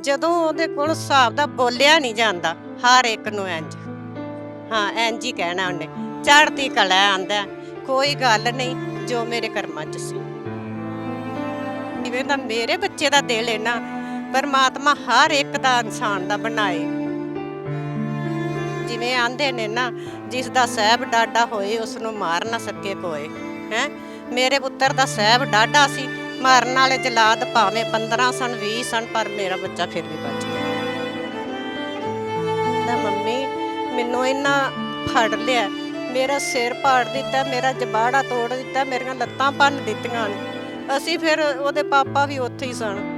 ਜਦੋਂ ਉਹਦੇ ਕੋਲ ਹਿਸਾਬ ਦਾ ਬੋਲਿਆ ਨਹੀਂ ਜਾਂਦਾ, ਹਰ ਇੱਕ ਨੂੰ ਇੰਜ ਹਾਂ ਇੰਜ ਹੀ ਕਹਿਣਾ ਉਹਨੇ। ਚੜ੍ਹਦੀ ਕਲਾ ਆਂਦਾ, ਕੋਈ ਗੱਲ ਨਹੀਂ, ਜੋ ਮੇਰੇ ਕਰਮਾਂ 'ਚ ਸੀ। ਜਿਵੇਂ ਦਾ ਮੇਰੇ ਬੱਚੇ ਦਾ ਦਿਲ ਹੈ ਨਾ ਪਰਮਾਤਮਾ ਹਰ ਇੱਕ ਦਾ ਇਨਸਾਨ ਦਾ ਬਣਾਏ। ਜਿਵੇਂ ਆਂਦੇ ਨੇ ਨਾ, ਜਿਸ ਦਾ ਸਹਿਬ ਡਾਡਾ ਹੋਏ, ਉਸ ਨੂੰ ਮਾਰ ਨਾ ਸਕੇ ਕੋਈ। ਹੈ? ਮੇਰੇ ਪੁੱਤਰ ਦਾ ਸਹਿਬ ਡਾਡਾ ਸੀ ਮਾਰਨ ਵਾਲੇ ਜਲਾਦ ਭਾਵੇਂ 15 ਸਨ 20 ਸਨ, ਪਰ ਮੇਰਾ ਬੱਚਾ ਫਿਰ ਵੀ ਬਚ ਗਿਆ। ਤਾਂ ਮੰਮੀ, ਮੈਨੂੰ ਇਹਨਾਂ ਫੜ ਲਿਆ। ਮੇਰਾ ਸਿਰ ਪਾੜ ਦਿੱਤਾ, ਮੇਰਾ ਜਬਾੜਾ ਤੋੜ ਦਿੱਤਾ, ਮੇਰੀਆਂ ਲੱਤਾਂ ਭੰਨ ਦਿੱਤੀਆਂ ਨੇ। ਅਸੀਂ ਫਿਰ ਉਹਦੇ ਪਾਪਾ ਵੀ ਉੱਥੇ ਹੀ ਸਨ।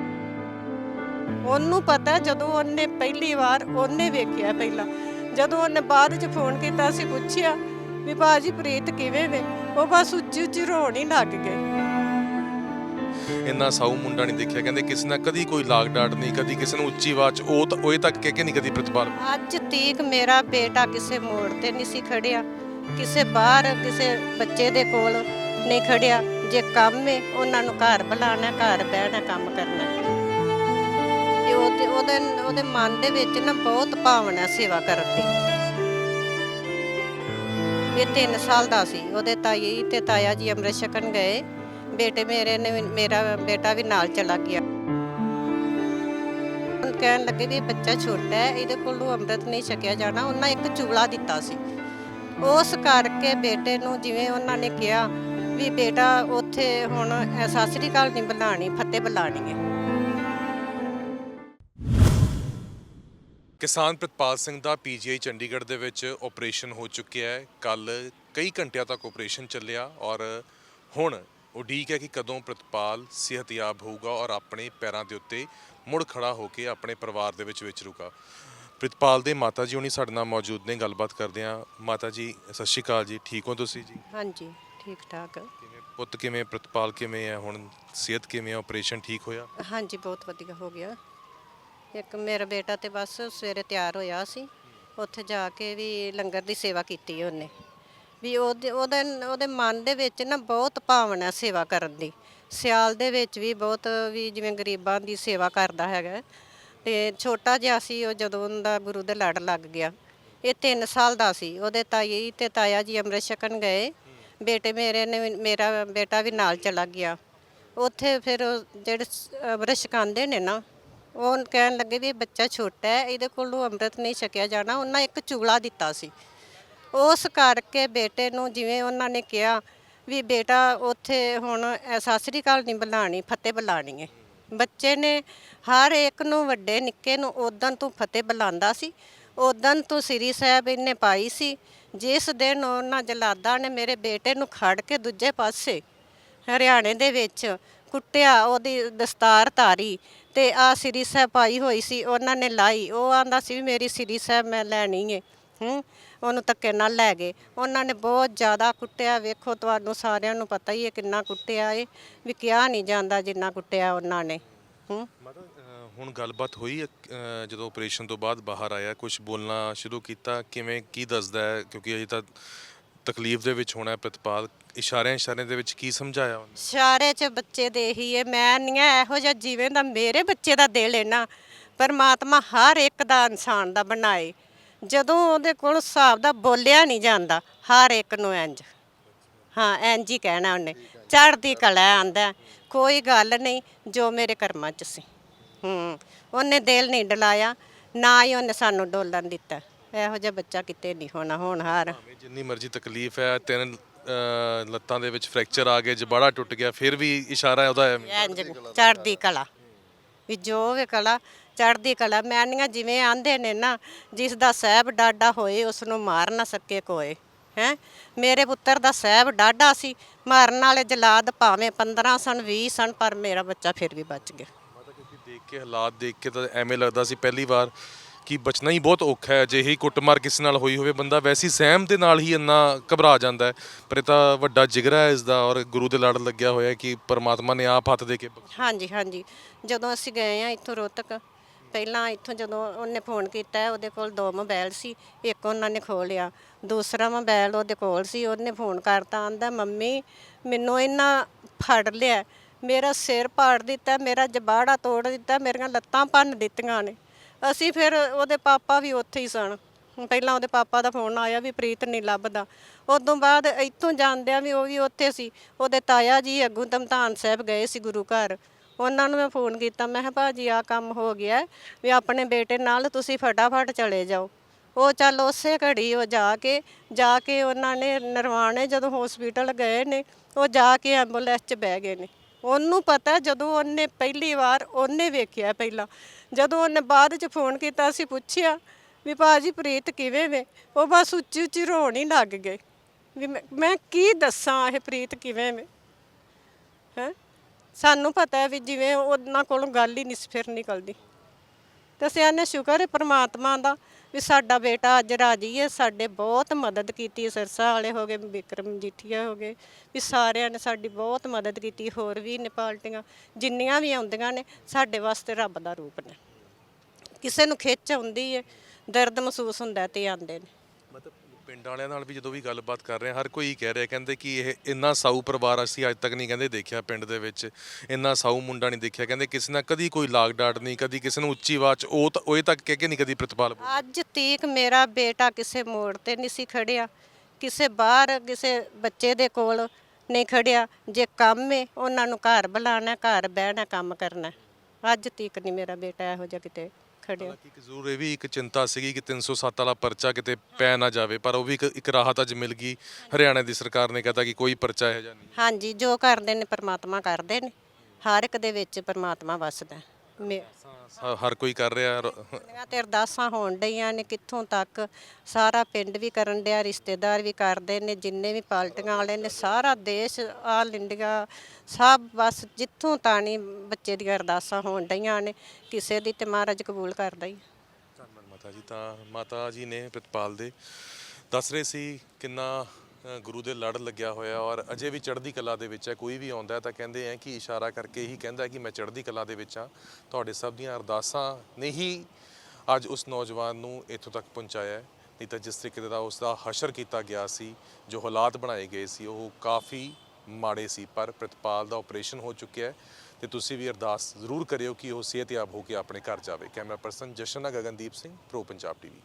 ਉਹਨੂੰ ਪਤਾ ਜਦੋਂ ਉਹਨੇ ਪਹਿਲੀ ਵਾਰ ਉਹਨੇ ਵੇਖਿਆ ਪਹਿਲਾਂ। ਜਦੋਂ ਉਹਨੇ ਬਾਅਦ ਚ ਫੋਨ ਕੀਤਾ, ਅਸੀਂ ਪੁੱਛਿਆ ਵੀ ਬਾਜੀ ਪ੍ਰੀਤ ਕਿਵੇਂ ਨੇ ਉਹ ਬਸ ਉੱਚੀ ਉੱਚੀ ਰੋਣ ਹੀ ਲੱਗ ਗਏ। ਇੰਨਾ ਸਾਊ ਮੁੰਡਾ ਨਹੀਂ ਦੇਖਿਆ। ਕਹਿੰਦੇ ਕਿਸੇ ਨਾਲ ਕਦੀ ਕੋਈ ਲਾਗ ਡਾਟ ਨਹੀਂ, ਕਦੀ ਕਿਸੇ ਨੂੰ ਉੱਚੀ ਆਵਾਜ਼, ਉਹ ਤਾਂ ਉਹ ਤੱਕ ਕਹਿ ਕੇ ਨਹੀਂ ਕਦੀ ਪ੍ਰਤਪਾਲ ਅੱਜ ਤੀਕ ਮੇਰਾ ਬੇਟਾ ਕਿਸੇ ਮੋੜ ਤੇ ਨਹੀਂ ਸੀ ਖੜਿਆ। ਕਿਸੇ ਬਾਹਰ, ਕਿਸੇ ਬੱਚੇ ਦੇ ਕੋਲ ਨਹੀਂ ਖੜਿਆ। ਜੇ ਕੰਮ ਹੈ ਉਹਨਾਂ ਨੂੰ ਘਰ ਬੁਲਾਣਾ ਘਰ ਬਹਿਣਾ, ਕੰਮ ਕਰਨਾ। ਇਹ ਉਹਦੇ ਉਹਦੇ ਉਹਦੇ ਮਨ ਦੇ ਵਿੱਚ ਨਾ ਬਹੁਤ ਭਾਵਨਾ ਸੇਵਾ ਕਰਨ ਦੀ। ਇਹ 3 ਸਾਲ ਦਾ ਸੀ। ਉਹਦੇ ਤਾਈ ਤੇ ਤਾਇਆ ਜੀ ਅੰਮ੍ਰਿਤ ਛਕਣ ਗਏ। ਬੇਟੇ ਮੇਰੇ ਨੇ ਮੇਰਾ ਬੇਟਾ ਵੀ ਨਾਲ ਚਲਾ ਗਿਆ। ਕਹਿਣ ਲੱਗੇ ਵੀ ਬੱਚਾ ਛੋਟਾ ਹੈ ਇਹਦੇ ਕੋਲੋਂ ਅੰਮ੍ਰਿਤ ਨਹੀਂ ਛਕਿਆ ਜਾਣਾ। ਉਹਨਾਂ ਇੱਕ ਚੂਲਾ ਦਿੱਤਾ ਸੀ। ਉਸ ਕਰਕੇ ਬੇਟੇ ਨੂੰ ਜਿਵੇਂ ਉਹਨਾਂ ਨੇ ਕਿਹਾ ਵੀ ਬੇਟਾ ਉੱਥੇ ਹੁਣ ਅ, ਸਤਿ ਨਹੀਂ ਬੁਲਾਣੀ ਫਤਿਹ ਬੁਲਾਣੀ ਹੈ। ਕਿਸਾਨ ਪ੍ਰਿਤਪਾਲ ਸਿੰਘ ਦਾ ਪੀਜੀਆਈ ਚੰਡੀਗੜ੍ਹ ਦੇ ਵਿੱਚ ਆਪਰੇਸ਼ਨ ਹੋ ਚੁੱਕਿਆ ਹੈ। ਕੱਲ ਕਈ ਘੰਟਿਆਂ ਤੱਕ ਆਪਰੇਸ਼ਨ ਚੱਲਿਆ ਔਰ ਹੁਣ ਉਡੀਕ ਹੈ ਕਿ ਕਦੋਂ ਪ੍ਰਿਤਪਾਲ ਸਿਹਤਯਾਬ ਹੋਊਗਾ ਔਰ ਆਪਣੇ ਪੈਰਾਂ ਦੇ ਉੱਤੇ ਮੁੜ ਖੜਾ ਹੋ ਕੇ ਆਪਣੇ ਪਰਿਵਾਰ ਦੇ ਵਿੱਚ ਵਿਚਰੂਗਾ ਪ੍ਰਿਤਪਾਲ ਦੇ ਮਾਤਾ ਜੀ ਹੁਣੀ ਸਾਡੇ ਨਾਲ ਮੌਜੂਦ ਨੇ ਗੱਲਬਾਤ ਕਰਦੇ ਹਾਂ। ਮਾਤਾ ਜੀ ਸਤਿ ਸ਼੍ਰੀ ਅਕਾਲ ਜੀ। ਠੀਕ ਹੋ ਤੁਸੀਂ ਜੀ? ਹਾਂਜੀ ਠੀਕ ਠਾਕ। ਕਿਵੇਂ ਪੁੱਤ ਕਿਵੇਂ ਪ੍ਰਿਤਪਾਲ ਕਿਵੇਂ ਹੈ? ਹੁਣ ਸਿਹਤ ਕਿਵੇਂ ਹੈ? ਆਪਰੇਸ਼ਨ ਠੀਕ ਹੋਇਆ? ਹਾਂਜੀ ਬਹੁਤ ਵਧੀਆ ਹੋ ਗਿਆ। ਇੱਕ ਮੇਰਾ ਬੇਟਾ ਤੇ ਬਸ ਸਵੇਰੇ ਤਿਆਰ ਹੋਇਆ ਸੀ। ਉੱਥੇ ਜਾ ਕੇ ਵੀ ਲੰਗਰ ਦੀ ਸੇਵਾ ਕੀਤੀ ਉਹਨੇ। ਵੀ ਉਹਦੇ ਉਹਦੇ ਉਹਦੇ ਮਨ ਦੇ ਵਿੱਚ ਨਾ ਬਹੁਤ ਭਾਵਨਾ ਸੇਵਾ ਕਰਨ ਦੀ। ਸਿਆਲ ਦੇ ਵਿੱਚ ਵੀ ਬਹੁਤ ਵੀ ਜਿਵੇਂ ਗਰੀਬਾਂ ਦੀ ਸੇਵਾ ਕਰਦਾ ਹੈਗਾ। ਤੇ ਛੋਟਾ ਜਿਹਾ ਸੀ, ਉਹ ਜਦੋਂ ਉਹਦਾ ਗੁਰੂ ਦੇ ਲੜ ਲੱਗ ਗਿਆ। ਇਹ 3 ਸਾਲ ਦਾ ਸੀ। ਉਹਦੇ ਤਾਈ ਤੇ ਤਾਇਆ ਜੀ ਅੰਮ੍ਰਿਤ ਛਕਣ ਗਏ। ਬੇਟੇ ਮੇਰੇ ਨੇ ਮੇਰਾ ਬੇਟਾ ਵੀ ਨਾਲ ਚਲਾ ਗਿਆ। ਉੱਥੇ ਫਿਰ ਜਿਹੜੇ ਅੰਮ੍ਰਿਤ ਛਕਾਉਂਦੇ ਨੇ ਨਾ, ਉਹ ਕਹਿਣ ਲੱਗੇ ਵੀ ਇਹ ਬੱਚਾ ਛੋਟਾ ਹੈ, ਇਹਦੇ ਕੋਲੋਂ ਅੰਮ੍ਰਿਤ ਨਹੀਂ ਛਕਿਆ ਜਾਣਾ। ਉਹਨਾਂ ਇੱਕ ਚੁਗਲਾ ਦਿੱਤਾ ਸੀ। ਉਸ ਕਰਕੇ ਬੇਟੇ ਨੂੰ ਜਿਵੇਂ ਉਹਨਾਂ ਨੇ ਕਿਹਾ ਵੀ ਬੇਟਾ ਉੱਥੇ ਹੁਣ ਅ, ਸਤਿ ਸ੍ਰੀ ਅਕਾਲ ਨਹੀਂ ਬੁਲਾਣੀ ਫਤਿਹ ਬੁਲਾਣੀ ਹੈ ਬੱਚੇ ਨੇ ਹਰ ਇੱਕ ਨੂੰ ਵੱਡੇ ਨਿੱਕੇ ਨੂੰ ਉਦੋਂ ਤੋਂ ਫਤਿਹ ਬੁਲਾਉਂਦਾ ਸੀ। ਉਦੋਂ ਤੋਂ ਸ੍ਰੀ ਸਾਹਿਬ ਇਹਨੇ ਪਾਈ ਸੀ ਜਿਸ ਦਿਨ ਉਹਨਾਂ ਜਲਾਦਾ ਨੇ ਮੇਰੇ ਬੇਟੇ ਨੂੰ ਖੜ ਕੇ ਦੂਜੇ ਪਾਸੇ ਹਰਿਆਣੇ ਦੇ ਵਿੱਚ ਕੁੱਟਿਆ ਉਹਦੀ ਦਸਤਾਰ ਧਾਰੀ ਤੇ ਆ ਸ੍ਰੀ ਸਾਹਿਬ ਪਾਈ ਹੋਈ ਸੀ ਉਹਨਾਂ ਨੇ ਲਾਈ। ਉਹ ਆਂਦਾ ਸੀ ਵੀ ਮੇਰੀ ਸ੍ਰੀ ਸਾਹਿਬ ਮੈਂ ਲੈਣੀ ਏ। ਹੂੰ ਉਹਨੂੰ ਧੱਕੇ ਨਾਲ ਲੈ ਗਏ। ਉਹਨਾਂ ਨੇ ਬਹੁਤ ਜ਼ਿਆਦਾ ਕੁੱਟਿਆ। ਵੇਖੋ ਤੁਹਾਨੂੰ ਸਾਰਿਆਂ ਨੂੰ ਪਤਾ ਹੀ ਹੈ ਕਿੰਨਾ ਕੁੱਟਿਆ ਏ ਵੀ ਕਿਹਾ ਨਹੀਂ ਜਾਂਦਾ ਜਿੰਨਾ ਕੁੱਟਿਆ ਉਹਨਾਂ ਨੇ। ਹੂੰ। ਮਾਤਾ ਅਹ ਹੁਣ ਗੱਲਬਾਤ ਹੋਈ ਹੈ, ਅਹ ਜਦੋਂ ਆਪਰੇਸ਼ਨ ਤੋਂ ਬਾਅਦ ਬਾਹਰ ਆਇਆ ਕੁਝ ਬੋਲਣਾ ਸ਼ੁਰੂ ਕੀਤਾ ਕਿਵੇਂ ਕੀ ਦੱਸਦਾ ਹੈ? ਕਿਉਂਕਿ ਅਜੇ ਤਾਂ ਤਕਲੀਫ ਦੇ ਵਿੱਚ ਹੋਣਾ ਹੈ ਪ੍ਰਿਤਪਾਲ। ਇਸ਼ਾਰਿਆਂ ਇਸ਼ਾਰਿਆਂ ਦੇ ਵਿੱਚ ਕੀ ਸਮਝਾਇਆ ਉਹਨੇ? ਸਾਰੇ ਚ ਬੱਚੇ ਦੇ ਹੀ ਹੈ ਮੈਂ ਨਹੀਂ ਆ ਇਹੋ ਜਿਹਾ ਜਿਵੇਂ ਦਾ ਮੇਰੇ ਬੱਚੇ ਦਾ ਦਿਲ ਹੈ ਨਾ। ਪਰਮਾਤਮਾ ਹਰ ਇੱਕ ਦਾ ਇਨਸਾਨ ਦਾ ਬਣਾਏ। ਜਦੋਂ ਉਹਦੇ ਕੋਲ ਹਿਸਾਬ ਦਾ ਬੋਲਿਆ ਨਹੀਂ ਜਾਂਦਾ ਹਰ ਇੱਕ ਨੂੰ ਇੰਜ ਹਾਂ ਇੰਜ ਹੀ ਕਹਿਣਾ ਉਹਨੇ। ਚੜ੍ਹਦੀ ਕਲਾ ਆਂਦਾ ਕੋਈ ਗੱਲ ਨਹੀਂ ਜੋ ਮੇਰੇ ਕਰਮਾਂ 'ਚ ਸੀ। ਹੂੰ ਉਹਨੇ ਦਿਲ ਨਹੀਂ ਡਲਾਇਆ ਨਾ ਹੀ ਉਹਨੇ ਸਾਨੂੰ ਡੋਲਣ ਦਿੱਤਾ। ਇਹੋ ਜਿਹਾ ਬੱਚਾ ਕਿਤੇ ਨਹੀਂ ਹੋਣਾ ਹੋਣਹਾਰ ਭਾਵੇਂ ਜਿੰਨੀ ਮਰਜ਼ੀ ਤਕਲੀਫ ਹੈ ਤਿੰਨ ਅਹ, ਲੱਤਾਂ ਦੇ ਵਿੱਚ ਫ੍ਰੈਕਚਰ ਆ ਗਏ ਜਬਾੜਾ ਟੁੱਟ ਗਿਆ ਫਿਰ ਵੀ ਇਸ਼ਾਰਾ ਉਹਦਾ ਹੈ ਇੰਜ ਚੜ੍ਹਦੀ ਕਲਾ। ਵੀ ਜੋ ਵੀ ਕਲਾ ਚੜ੍ਹਦੀ ਕਲਾ। ਮੈਨੀਆਂ ਜਿਵੇਂ ਆਂਦੇ ਨੇ ਨਾ ਜਿਸ ਦਾ ਸਹਿਬ ਡਾਡਾ ਹੋਏ ਉਸ ਨੂੰ ਮਾਰ ਨਾ ਸਕੇ ਕੋਈ ਹੈ? ਮੇਰੇ ਪੁੱਤਰ ਦਾ ਸਹਿਬ ਡਾਡਾ ਸੀ ਮਾਰਨ ਵਾਲੇ ਜਲਾਦ ਭਾਵੇਂ 15 ਸਨ 20 ਸਨ ਪਰ ਮੇਰਾ ਬੱਚਾ ਫਿਰ ਵੀ ਬਚ ਗਿਆ। ਦੇਖ ਕੇ ਹਾਲਾਤ ਦੇਖ ਕੇ ਤਾਂ ਐਵੇਂ ਲੱਗਦਾ ਸੀ ਪਹਿਲੀ ਵਾਰ ਕਿ ਬਚਣਾ ਹੀ ਬਹੁਤ ਔਖਾ ਹੈ। ਜੇ ਹੀ ਕੁੱਟਮਾਰ ਕਿਸੇ ਨਾਲ ਹੋਈ ਹੋਵੇ ਬੰਦਾ ਵੈਸੀ ਸਹਿਮ ਦੇ ਨਾਲ ਹੀ ਇੰਨਾ ਘਬਰਾ ਜਾਂਦਾ ਹੈ। ਪਰ ਇਹ ਤਾਂ ਵੱਡਾ ਜਿਗਰਾ ਹੈ ਇਸ ਦਾ ਔਰ ਗੁਰੂ ਦੇ ਲੜ ਲੱਗਿਆ ਹੋਇਆ ਕਿ ਪਰਮਾਤਮਾ ਨੇ ਆਪ ਹੱਥ ਦੇ ਕੇ। ਹਾਂਜੀ ਹਾਂਜੀ। ਜਦੋਂ ਅਸੀਂ ਗਏ ਆ ਇੱਥੋਂ ਰੋਹਤਕ ਪਹਿਲਾਂ ਇੱਥੋਂ ਜਦੋਂ ਉਹਨੇ ਫੋਨ ਕੀਤਾ, ਉਹਦੇ ਕੋਲ ਦੋ ਮੋਬਾਈਲ ਸੀ, ਇੱਕ ਉਹਨਾਂ ਨੇ ਖੋਹ ਲਿਆ ਦੂਸਰਾ ਮੋਬਾਈਲ ਉਹਦੇ ਕੋਲ ਸੀ, ਉਹਨੇ ਫੋਨ ਕਰਤਾ, ਆਂਦਾ, ਮੰਮੀ, ਮੈਨੂੰ ਇਹਨਾਂ ਫੜ ਲਿਆ, ਮੇਰਾ ਸਿਰ ਪਾੜ ਦਿੱਤਾ, ਮੇਰਾ ਜਬਾੜਾ ਤੋੜ ਦਿੱਤਾ, ਮੇਰੀਆਂ ਲੱਤਾਂ ਭੰਨ ਦਿੱਤੀਆਂ ਨੇ। ਅਸੀਂ ਫਿਰ ਉਹਦੇ ਪਾਪਾ ਵੀ ਉੱਥੇ ਹੀ ਸਨ। ਪਹਿਲਾਂ ਉਹਦੇ ਪਾਪਾ ਦਾ ਫੋਨ ਆਇਆ ਵੀ ਪ੍ਰੀਤ ਨਹੀਂ ਲੱਭਦਾ। ਉਦੋਂ ਬਾਅਦ ਇੱਥੋਂ ਜਾਂਦਿਆਂ ਵੀ ਉਹ ਵੀ ਉੱਥੇ ਸੀ। ਉਹਦੇ ਤਾਇਆ ਜੀ ਅੱਗੋਂ ਧਮਤਾਨ ਸਾਹਿਬ ਗਏ ਸੀ ਗੁਰੂ ਘਰ। ਉਹਨਾਂ ਨੂੰ ਮੈਂ ਫੋਨ ਕੀਤਾ, ਮੈਂ ਕਿਹਾ ਭਾਜੀ ਆ ਕੰਮ ਹੋ ਗਿਆ ਵੀ ਆਪਣੇ ਬੇਟੇ ਨਾਲ ਤੁਸੀਂ ਫਟਾਫਟ ਚਲੇ ਜਾਓ। ਉਹ ਚੱਲ ਉਸੇ ਘੜੀ ਉਹ ਜਾ ਕੇ ਜਾ ਕੇ ਉਹਨਾਂ ਨੇ ਨਰਵਾਣੇ ਜਦੋਂ ਹਸਪੀਟਲ ਗਏ ਨੇ, ਉਹ ਜਾ ਕੇ ਐਂਬੂਲੈਂਸ 'ਚ ਬਹਿ ਗਏ ਨੇ। ਉਹਨੂੰ ਪਤਾ ਜਦੋਂ ਉਹਨੇ ਪਹਿਲੀ ਵਾਰ ਉਹਨੇ ਵੇਖਿਆ ਪਹਿਲਾਂ, ਜਦੋਂ ਉਹਨੇ ਬਾਅਦ 'ਚ ਫੋਨ ਕੀਤਾ ਅਸੀਂ ਪੁੱਛਿਆ ਵੀ ਭਾਜੀ ਪ੍ਰੀਤ ਕਿਵੇਂ ਵੇ? ਉਹ ਬਸ ਉੱਚੀ ਉੱਚੀ ਰੋਣ ਹੀ ਲੱਗ ਗਏ, ਵੀ ਮੈਂ- ਮੈਂ ਕੀ ਦੱਸਾਂ ਇਹ ਪ੍ਰੀਤ ਕਿਵੇਂ ਵੇ? ਹੈ? ਸਾਨੂੰ ਪਤਾ ਹੈ ਵੀ ਜਿਵੇਂ ਉਹਨਾਂ ਕੋਲੋਂ ਗੱਲ ਹੀ ਨਹੀਂ ਸੀ, ਫਿਰ ਨਿਕਲਦੀ। ਤੇ ਅਸੀਂ ਸ਼ੁਕਰ ਹੈ ਪ੍ਰਮਾਤਮਾ ਦਾ ਵੀ ਸਾਡਾ ਬੇਟਾ ਅੱਜ ਰਾਜੀ ਹੈ, ਸਾਡੇ ਬਹੁਤ ਮਦਦ ਕੀਤੀ, ਸਰਸਾ ਵਾਲੇ ਹੋ ਗਏ, ਵਿਕਰਮ ਜੀਠੀਆ ਹੋ ਗਏ, ਵੀ ਸਾਰਿਆਂ ਨੇ ਸਾਡੀ ਬਹੁਤ ਮਦਦ ਕੀਤੀ, ਹੋਰ ਵੀ ਨੇ ਪਾਰਟੀਆਂ, ਜਿੰਨੀਆਂ ਵੀ ਆਉਂਦੀਆਂ ਨੇ, ਸਾਡੇ ਵਾਸਤੇ ਰੱਬ ਦਾ ਰੂਪ ਨੇ। ਕਿਸੇ ਨੂੰ ਖਿੱਚ ਆਉਂਦੀ ਹੈ, ਦਰਦ ਮਹਿਸੂਸ ਹੁੰਦਾ ਤੇ ਆਉਂਦੇ ਨੇ। ਪਿੰਡ ਵਾਲਿਆਂ ਨਾਲ ਵੀ ਜਦੋਂ ਵੀ ਗੱਲਬਾਤ ਕਰ ਰਹੇ ਹਾਂ, ਹਰ ਕੋਈ ਕਹਿ ਰਿਹਾ, ਕਹਿੰਦੇ ਕਿ ਇਹ ਇੰਨਾ ਸਾਊ ਪਰਿਵਾਰ ਅਸੀਂ ਅੱਜ ਤੱਕ ਨਹੀਂ ਕਹਿੰਦੇ ਦੇਖਿਆ ਪਿੰਡ ਦੇ ਵਿੱਚ, ਇੰਨਾ ਸਾਊ ਮੁੰਡਾ ਨਹੀਂ ਦੇਖਿਆ, ਕਹਿੰਦੇ ਕਿਸੇ ਨਾਲ ਕਦੀ ਕੋਈ ਲਾਗ ਡਾਟ ਨਹੀਂ, ਕਦੀ ਕਿਸੇ ਨੂੰ ਉੱਚੀ ਆਵਾਜ਼ 'ਚ ਉਹ ਤਾਂ, ਉਹ ਤੱਕ ਕਹਿ ਕੇ ਨਹੀਂ ਕਦੀ ਪ੍ਰਤਪਾਲ ਬੋਲੀ। ਅੱਜ ਤੀਕ ਮੇਰਾ ਬੇਟਾ ਕਿਸੇ ਮੋੜ ਤੇ ਨਹੀਂ ਸੀ ਖੜਿਆ, ਕਿਸੇ ਬਾਹਰ ਕਿਸੇ ਬੱਚੇ ਦੇ ਕੋਲ ਨਹੀਂ ਖੜਿਆ, ਜੇ ਕੰਮ ਹੈ ਉਹਨਾਂ ਨੂੰ ਘਰ ਬੁਲਾਣਾ ਘਰ ਬਹਿਣਾ, ਕੰਮ ਕਰਨਾ ਅੱਜ ਤੀਕ ਨਹੀਂ ਮੇਰਾ ਬੇਟਾ ਇਹੋ ਜਿਹਾ ਕਿਤੇ ਖੜਿਆ ਇੱਕ ਜ਼ਰੂਰ ਇਹ ਵੀ ਇੱਕ ਚਿੰਤਾ ਸੀਗੀ ਕਿ 307 ਵਾਲਾ ਪਰਚਾ ਕਿਤੇ ਪੈ ਨਾ ਜਾਵੇ ਪਰ ਉਹ ਵੀ ਇੱਕ ਇੱਕ ਰਾਹਤ ਅੱਜ ਮਿਲ ਗਈ। ਹਰਿਆਣਾ ਦੀ ਸਰਕਾਰ ਨੇ ਕਹਤਾ ਕਿ ਕੋਈ ਪਰਚਾ ਇਹੋ ਜਿਹਾ ਨਹੀਂ ਹਾਂਜੀ ਜੋ ਕਰਦੇ ਨੇ ਪਰਮਾਤਮਾ ਕਰਦੇ ਨੇ। ਹਰ ਇੱਕ ਦੇ ਵਿੱਚ ਪਰਮਾਤਮਾ ਵਸਦਾ। ਮੇ ਹਰ ਕੋਈ ਕਰ ਰਿਹਾ ਰ- ਦੁਨੀਆਂ ਤੇ ਅਰਦਾਸਾਂ ਹੋਣ ਡਈਆਂ ਨੇ ਕਿੱਥੋਂ ਤੱਕ? ਸਾਰਾ ਪਿੰਡ ਵੀ ਕਰਨ ਡਿਆ ਰਿਸ਼ਤੇਦਾਰ ਵੀ ਕਰਦੇ ਨੇ ਜਿੰਨੇ ਵੀ ਪਾਰਟੀਆਂ ਵਾਲੇ ਨੇ ਸਾਰਾ ਦੇਸ਼ ਆਲ ਇੰਡੀਆ ਸਭ ਬਸ ਜਿੱਥੋਂ ਤਾਣੀ ਬੱਚੇ ਦੀਆਂ ਅਰਦਾਸਾਂ ਹੋਣ ਡਈਆਂ ਨੇ ਕਿਸੇ ਦੀ ਤੇ ਮਹਾਰਾਜ ਕਬੂਲ ਕਰਦਾ ਹੀ ਧੰਨਵਾਦ ਮਾਤਾ ਜੀ ਤਾਂ ਮਾਤਾ ਜੀ ਨੇ ਪ੍ਰਿਤਪਾਲ ਦੇ ਦੱਸ ਰਹੇ ਸੀ ਕਿੰਨਾ ਗੁਰੂ ਦੇ ਲੜ ਲੱਗਿਆ ਹੋਇਆ ਔਰ ਅਜੇ ਵੀ ਚੜ੍ਹਦੀ ਕਲਾ ਦੇ ਵਿੱਚ ਹੈ। ਕੋਈ ਵੀ ਆਉਂਦਾ ਹੈ ਤਾਂ ਕਹਿੰਦੇ ਆ ਕਿ ਇਸ਼ਾਰਾ ਕਰਕੇ ਹੀ ਕਹਿੰਦਾ ਕਿ ਮੈਂ ਚੜ੍ਹਦੀ ਕਲਾ ਦੇ ਵਿੱਚ ਹਾਂ। ਤੁਹਾਡੇ ਸਭ ਦੀਆਂ ਅਰਦਾਸਾਂ ਨੇ ਹੀ ਅੱਜ ਉਸ ਨੌਜਵਾਨ ਨੂੰ ਇੱਥੋਂ ਤੱਕ ਪਹੁੰਚਾਇਆ ਹੈ। ਨਹੀਂ ਤਾਂ ਜਿਸ ਤਰੀਕੇ ਦਾ ਉਸ ਦਾ ਹਸ਼ਰ ਕੀਤਾ ਗਿਆ ਸੀ, ਜੋ ਹਾਲਾਤ ਬਣਾਏ ਗਏ ਸੀ, ਉਹ ਕਾਫੀ ਮਾੜੇ ਸੀ, ਪਰ ਪ੍ਰਿਤਪਾਲ ਦਾ ਆਪਰੇਸ਼ਨ ਹੋ ਚੁੱਕਿਆ ਹੈ ਤੇ ਤੁਸੀਂ ਵੀ ਅਰਦਾਸ ਜ਼ਰੂਰ ਕਰਿਓ ਕਿ ਉਹ ਸਿਹਤਯਾਬ ਹੋ ਕੇ ਆਪਣੇ ਘਰ ਜਾਵੇ। Camera person Jashan Gagandeep Singh, pro Punjab TV.